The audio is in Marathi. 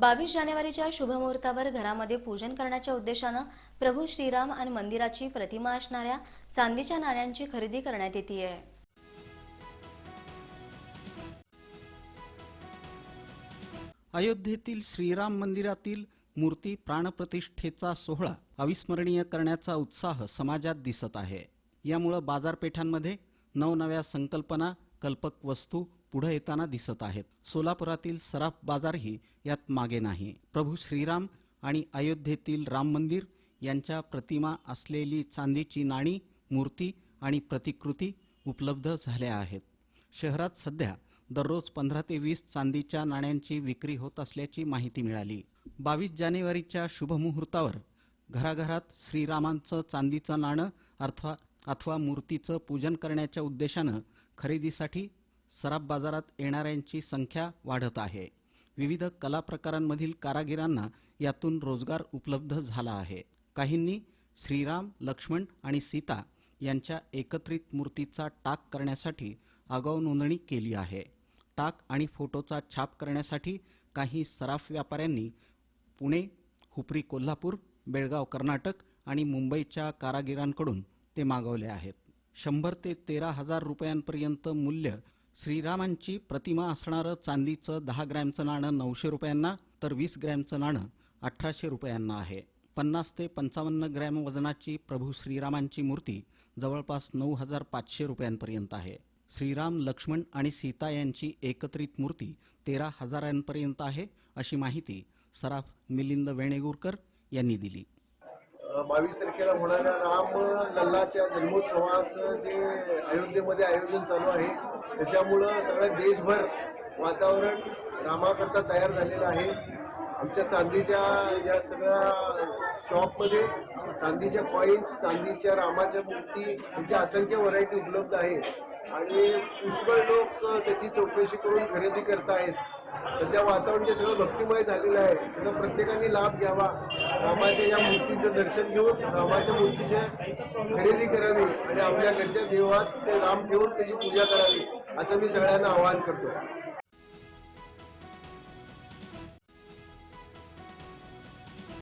बावीस जानेवारीच्या शुभमुहूर्तावर घरामध्ये पूजन करण्याच्या उद्देशानं प्रभू श्रीराम आणि मंदिराची प्रतिमा असणाऱ्या चांदीच्या नाण्यांची खरेदी करण्यात येते अयोध्येतील श्रीराम मंदिरातील मूर्ती प्राणप्रतिष्ठेचा सोहळा अविस्मरणीय करण्याचा उत्साह समाजात दिसत आहे. यामुळं बाजारपेठांमध्ये नवनव्या संकल्पना कल्पक वस्तू पुढे येताना दिसत आहेत. सोलापुरातील सराफ बाजारही यात मागे नाही. प्रभू श्रीराम आणि अयोध्येतील राम मंदिर यांच्या प्रतिमा असलेली चांदीची नाणी मूर्ती आणि प्रतिकृती उपलब्ध झाल्या आहेत. शहरात सध्या दररोज पंधरा ते वीस चांदीच्या नाण्यांची विक्री होत असल्याची माहिती मिळाली. बावीस जानेवारीच्या शुभमुहूर्तावर घराघरात श्रीरामांचं चांदीचं नाणं अथवा अथवा मूर्तीचं पूजन करण्याच्या उद्देशानं खरेदीसाठी सराफ बाजारात येणाऱ्यांची संख्या वाढत आहे. विविध कला प्रकारांमधील कारागिरांना यातून रोजगार उपलब्ध झाला आहे. काहींनी श्रीराम लक्ष्मण आणि सीता यांच्या एकत्रित मूर्तीचा टाक करण्यासाठी आगाऊ नोंदणी केली आहे. टाक आणि फोटोचा छाप करण्यासाठी काही सराफ व्यापाऱ्यांनी पुणे हुपरी कोल्हापूर बेळगाव कर्नाटक आणि मुंबईच्या कारागिरांकडून ते मागवले आहेत. शंभर ते तेरा हजार रुपयांपर्यंत मूल्य श्रीरामांची प्रतिमा असणारं चांदीचं दहा ग्रॅमचं नाणं नऊशे रुपयांना तर वीस ग्रॅमचं नाणं अठराशे रुपयांना आहे. पन्नास ते पंचावन्न ग्रॅम वजनाची प्रभू श्रीरामांची मूर्ती जवळपास नऊ हजार पाचशे रुपयांपर्यंत आहे. श्रीराम लक्ष्मण आणि सीता यांची एकत्रित मूर्ती तेरा हजारांपर्यंत आहे अशी माहिती सराफ मिलिंद वेणेगुरकर यांनी दिली. बावीस तारखेला होणाऱ्या राम लल्लाच्या जन्मोत्सवाचं जे अयोध्येमध्ये आयोजन चालू आहे त्याच्यामुळं सगळं देशभर वातावरण रामाकरता तयार झालेलं आहे. आमच्या चांदीच्या या सगळ्या शॉपमध्ये चांदीच्या कॉईन्स चांदीच्या रामाच्या मूर्ती याची असंख्य व्हरायटी उपलब्ध आहे. आणि पुष्कळ लोक त्याची चौकशी करून खरेदी करतायत सध्या वातावरण जे सगळं भक्तिमय झालेलं आहे. त्याचा प्रत्येकाने लाभ घ्यावा. रामाच्या या मूर्तीचं दर्शन घेऊन रामाच्या मूर्तीचे खरेदी करावी आणि आपल्या घरच्या देवात ते राम ठेवून त्याची पूजा करावी असं मी सगळ्यांना आवाहन करतो.